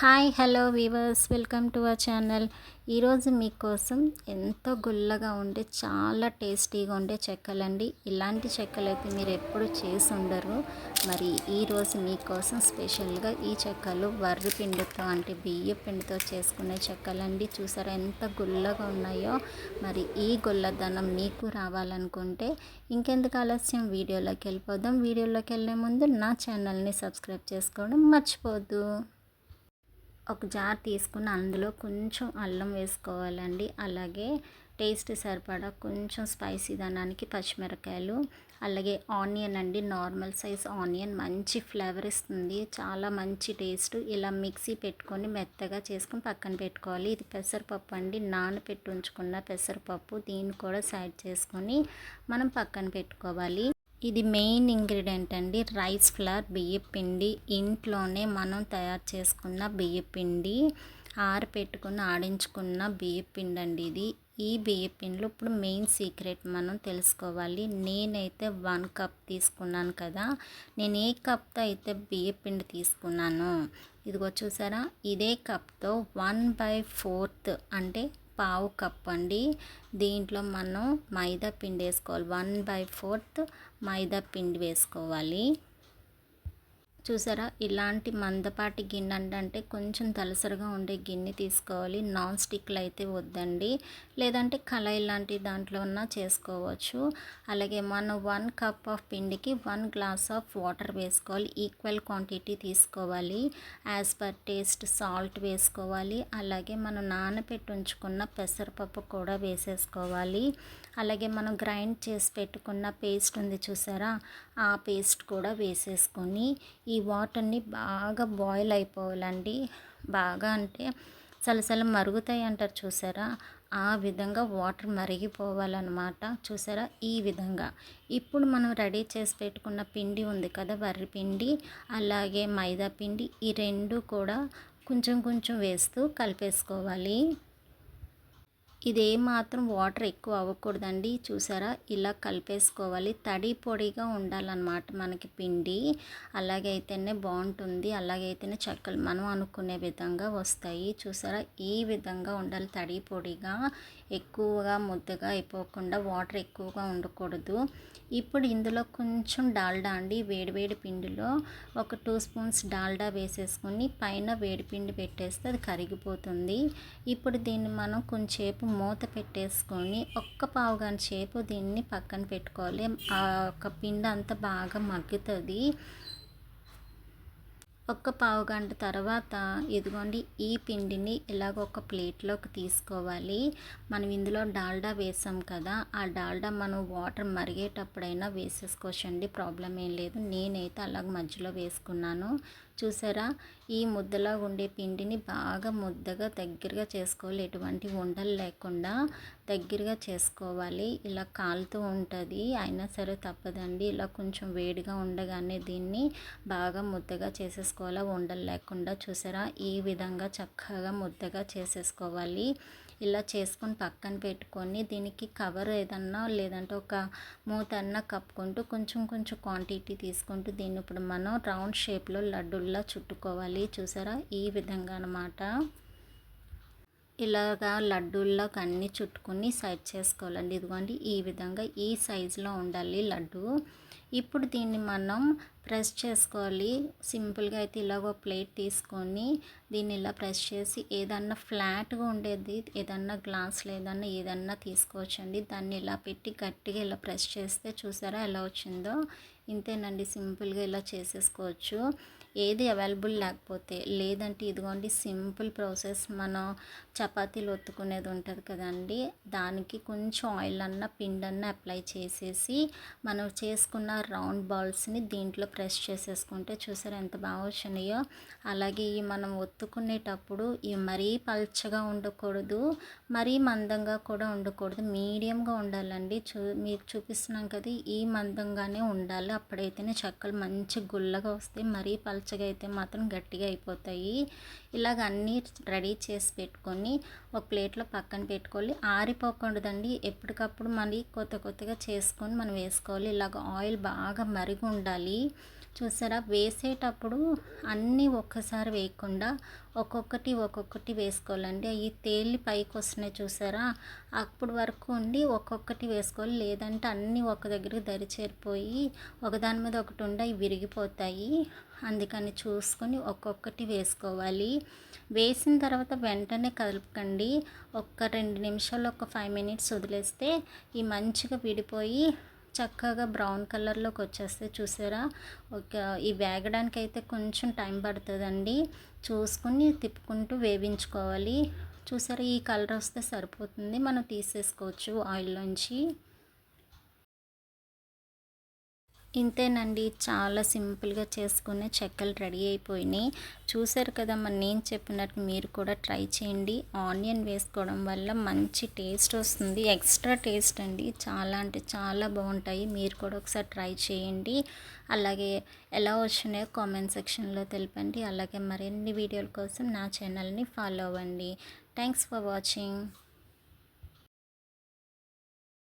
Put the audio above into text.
Hi hello viewers welcome to our channel. ఈరోజు మీకోసం ఎంతో గుల్లగా ఉండే చాలా టేస్టీగా ఉండే చెక్కలండి. ఇలాంటి చెక్కలు అయితే మీరు ఎప్పుడు చేసి ఉండరు. మరి ఈరోజు మీకోసం స్పెషల్గా ఈ చెక్కలు వర్రి పిండితో అంటే బియ్య పిండితో చేసుకునే చెక్కలండి. చూసారా ఎంత గుల్లగా ఉన్నాయో. మరి ఈ గుల్లదనం మీకు రావాలనుకుంటే ఇంకెందుకు ఆలస్యం? వీడియోలోకి వెళ్ళిపోదాం. వీడియోలోకి వెళ్ళే ముందు నా ఛానల్ని సబ్స్క్రైబ్ చేసుకోవడం మర్చిపోద్దు. ఒక జార్ తీసుకుని అందులో కొంచెం అల్లం వేసుకోవాలండి. అలాగే టేస్ట్ సరిపడా కొంచెం స్పైసీ దానానికి పచ్చిమిరకాయలు అలాగే ఆనియన్ అండి. నార్మల్ సైజ్ ఆనియన్ మంచి ఫ్లేవర్ ఇస్తుంది. చాలా మంచి టేస్ట్. ఇలా మిక్సీ పెట్టుకొని మెత్తగా చేసుకొని పక్కన పెట్టుకోవాలి. ఇది పెసరపప్పు అండి. నానపెట్టి ఉంచుకున్న పెసరపప్పు దీన్ని కూడా సైడ్ చేసుకొని మనం పక్కన పెట్టుకోవాలి. ఇది మెయిన్ ఇంగ్రీడియంట్ అండి. రైస్ ఫ్లవర్ బియ్యపిండి ఇంట్లోనే మనం తయారు చేసుకున్న బియ్యపిండి ఆరపెట్టుకుని ఆడించుకున్న బియ్యపిండి అండి ఇది. ఈ బియ్యపిండిలో ఇప్పుడు మెయిన్ సీక్రెట్ మనం తెలుసుకోవాలి. నేనైతే వన్ కప్ తీసుకున్నాను కదా. నేను ఏ కప్తో అయితే బియ్యపిండి తీసుకున్నాను ఇదిగో చూసారా? ఇదే కప్తో వన్ బై ఫోర్త్ అంటే పావు కప్ అండి. దీంట్లో మనం మైదా పిండి వేసుకోవాలి వన్ బై ఫోర్త్ మైదా పిండి వేసుకోవాలి. చూసారా? ఇలాంటి మందపాటి గిన్నె అంటే కొంచెం తలసరిగా ఉండే గిన్నె తీసుకోవాలి. నాన్ స్టిక్లు అయితే వద్దండి. లేదంటే కళాయి లాంటి దాంట్లో ఉన్న చేసుకోవచ్చు. అలాగే మనం వన్ కప్ ఆఫ్ పిండికి వన్ గ్లాస్ ఆఫ్ వాటర్ వేసుకోవాలి. ఈక్వల్ క్వాంటిటీ తీసుకోవాలి. యాజ్ పర్ టేస్ట్ సాల్ట్ వేసుకోవాలి. అలాగే మనం నానబెట్టి ఉంచుకున్న పెసరపప్పు కూడా వేసేసుకోవాలి. అలాగే మనం గ్రైండ్ చేసి పెట్టుకున్న పేస్ట్ ఉంది చూసారా? ఆ పేస్ట్ కూడా వేసేసుకొని ఈ వాటర్ని బాగా బాయిల్ అయిపోవాలండి. బాగా అంటే సలసల మరుగుతాయి అంటారు చూసారా? ఆ విధంగా వాటర్ మరిగిపోవాలన్నమాట. చూసారా? ఈ విధంగా. ఇప్పుడు మనం రెడీ చేసి పెట్టుకున్న పిండి ఉంది కదా వర్రి పిండి అలాగే మైదా పిండి ఈ రెండు కూడా కొంచెం కొంచెం వేస్తూ కలిపేసుకోవాలి. ఇది మాత్రం వాటర్ ఎక్కువ అవ్వకూడదండి. చూసారా? ఇలా కలిపేసుకోవాలి. తడి పొడిగా ఉండాలన్నమాట మనకి పిండి. అలాగైతేనే బాగుంటుంది. అలాగైతేనే చెక్కలు. మనం అనుకునే విధంగా వస్తాయి. చూసారా? ఈ విధంగా ఉండాలి. తడి పొడిగా ఎక్కువగా ముద్దగా అయిపోకుండా వాటర్ ఎక్కువగా ఉండకూడదు. ఇప్పుడు ఇందులో కొంచెం డాల్డా అండి వేడివేడి పిండిలో ఒక టూ స్పూన్స్ డాల్డా వేసేసుకొని పైన వేడి పిండి పెట్టేస్తే అది కరిగిపోతుంది. ఇప్పుడు దీన్ని మనం కొంచెంసేపు మూత పెట్టేసుకొని ఒక్క పావు గంట సేపు దీన్ని పక్కన పెట్టుకోవాలి. ఆ ఒక పిండి అంతా బాగా మగ్గుతుంది. ఒక్క పావు గంట తర్వాత ఇదిగోండి ఈ పిండిని ఇలాగ ఒక ప్లేట్లోకి తీసుకోవాలి. మనం ఇందులో డాల్డా వేసాం కదా ఆ డాల్డా మనం వాటర్ మరిగేటప్పుడైనా వేసేసుకోవచ్చండి ప్రాబ్లం ఏం లేదు. నేనైతే అలాగ మధ్యలో వేసుకున్నాను. చూసారా? ఈ ముద్దలా ఉండే పిండిని బాగా ముద్దగా దగ్గరగా చేసుకోవాలి. ఎటువంటి ఉండలు లేకుండా దగ్గరగా చేసుకోవాలి. ఇలా కాలుతూ ఉంటుంది. అయినా సరే తప్పదండి. ఇలా కొంచెం వేడిగా ఉండగానే దీన్ని బాగా ముద్దగా చేసేసుకోవాలి. ఉండలు లేకుండా చూసారా? ఈ విధంగా చక్కగా ముద్దగా చేసేసుకోవాలి. ఇలా చేసుకొని పక్కన పెట్టుకొని దీనికి కవర్ ఏదన్నా లేదంటే ఒక మూత కప్పుకుంటూ కొంచెం కొంచెం క్వాంటిటీ తీసుకుంటూ దీన్ని ఇప్పుడు మనం రౌండ్ షేప్లో లడ్డుల్లా చుట్టుకోవాలి. చూసారా? ఈ విధంగా అనమాట ఇలాగా లడ్డూల్లో అన్నీ చుట్టుకుని సైడ్ చేసుకోవాలండి. ఇదిగోండి ఈ విధంగా ఈ సైజులో ఉండాలి లడ్డు. ఇప్పుడు దీన్ని మనం ప్రెస్ చేసుకోవాలి. సింపుల్గా అయితే ఇలాగ ప్లేట్ తీసుకొని దీన్ని ఇలా ప్రెస్ చేసి ఏదన్నా ఫ్లాట్గా ఉండేది ఏదన్నా గ్లాస్ లేదన్నా ఏదన్నా తీసుకోవచ్చండి. దాన్ని ఇలా పెట్టి గట్టిగా ఇలా ప్రెస్ చేస్తే చూసారా ఎలా వచ్చిందో? ఇంతేనండి. సింపుల్గా ఇలా చేసేసుకోవచ్చు. ఏది అవైలబుల్ లేకపోతే లేదంటే ఇదిగోండి సింపుల్ ప్రాసెస్ మనం చపాతీలు ఒత్తుకునేది ఉంటుంది కదండి. దానికి కొంచెం ఆయిల్ అన్న పిండి అన్న అప్లై చేసేసి మనం చేసుకున్న రౌండ్ బాల్స్ని దీంట్లో ప్రెస్ చేసేసుకుంటే చూసారు ఎంత బాగా వచ్చినాయో. అలాగే ఈ మనం ఒత్తుకునేటప్పుడు ఇవి మరీ పల్చగా ఉండకూడదు మరీ మందంగా కూడా ఉండకూడదు. మీడియంగా ఉండాలండి. చూ మీకు చూపిస్తున్నాం కదా ఈ మందంగానే ఉండాలి. అప్పుడైతేనే చెక్కలు మంచి గుల్లగా వస్తాయి. మరీ పల్చగా అయితే మాత్రం గట్టిగా అయిపోతాయి. ఇలాగ అన్నీ రెడీ చేసి పెట్టుకొని ఒక ప్లేట్లో పక్కన పెట్టుకోవాలి. ఆరిపోకూడదండి. ఎప్పటికప్పుడు మళ్ళీ కొత్త కొత్తగా చేసుకొని మనం వేసుకోవాలి. ఇలాగ ఆయిల్ బాగా మరిగి ఉండాలి. చూసారా? వేసేటప్పుడు అన్నీ ఒక్కసారి వేయకుండా ఒక్కొక్కటి ఒక్కొక్కటి వేసుకోవాలండి. అవి తేలి పైకి వస్తున్నాయి చూసారా? అప్పుడు వరకు ఉండి ఒక్కొక్కటి వేసుకోవాలి. లేదంటే అన్నీ ఒక దగ్గరికి దరి చేరిపోయి ఒకదాని మీద ఒకటి ఉండి అవి విరిగిపోతాయి. అందుకని చూసుకొని ఒక్కొక్కటి వేసుకోవాలి. వేసిన తర్వాత వెంటనే కలపకండి. ఒక రెండు నిమిషాలు ఒక ఫైవ్ మినిట్స్ వదిలేస్తే ఈ మంచిగా విడిపోయి చక్కగా బ్రౌన్ కలర్లోకి వచ్చేస్తే చూసారా? ఒక ఈ వేగడానికి అయితే కొంచెం టైం పడుతుందండి. చూసుకుని తిప్పుకుంటూ వేయించుకోవాలి. చూసారా? ఈ కలర్ వస్తే సరిపోతుంది. మనం తీసేసుకోవచ్చు ఆయిల్లోంచి ఇంతేనండి. చాలా సింపుల్గా చేసుకునే చెక్కలు రెడీ అయిపోయినాయి. చూసారు కదా మరి నేను చెప్పినట్టు మీరు కూడా ట్రై చేయండి. ఆనియన్ వేసుకోవడం వల్ల మంచి టేస్ట్ వస్తుంది. ఎక్స్ట్రా టేస్ట్ అండి. చాలా అంటే చాలా బాగుంటాయి. మీరు కూడా ఒకసారి ట్రై చేయండి. అలాగే ఎలా వచ్చినాయో కామెంట్ సెక్షన్లో తెలిపండి. అలాగే మరిన్ని వీడియోల కోసం నా ఛానల్ని ఫాలో అవ్వండి. Thanks for watching.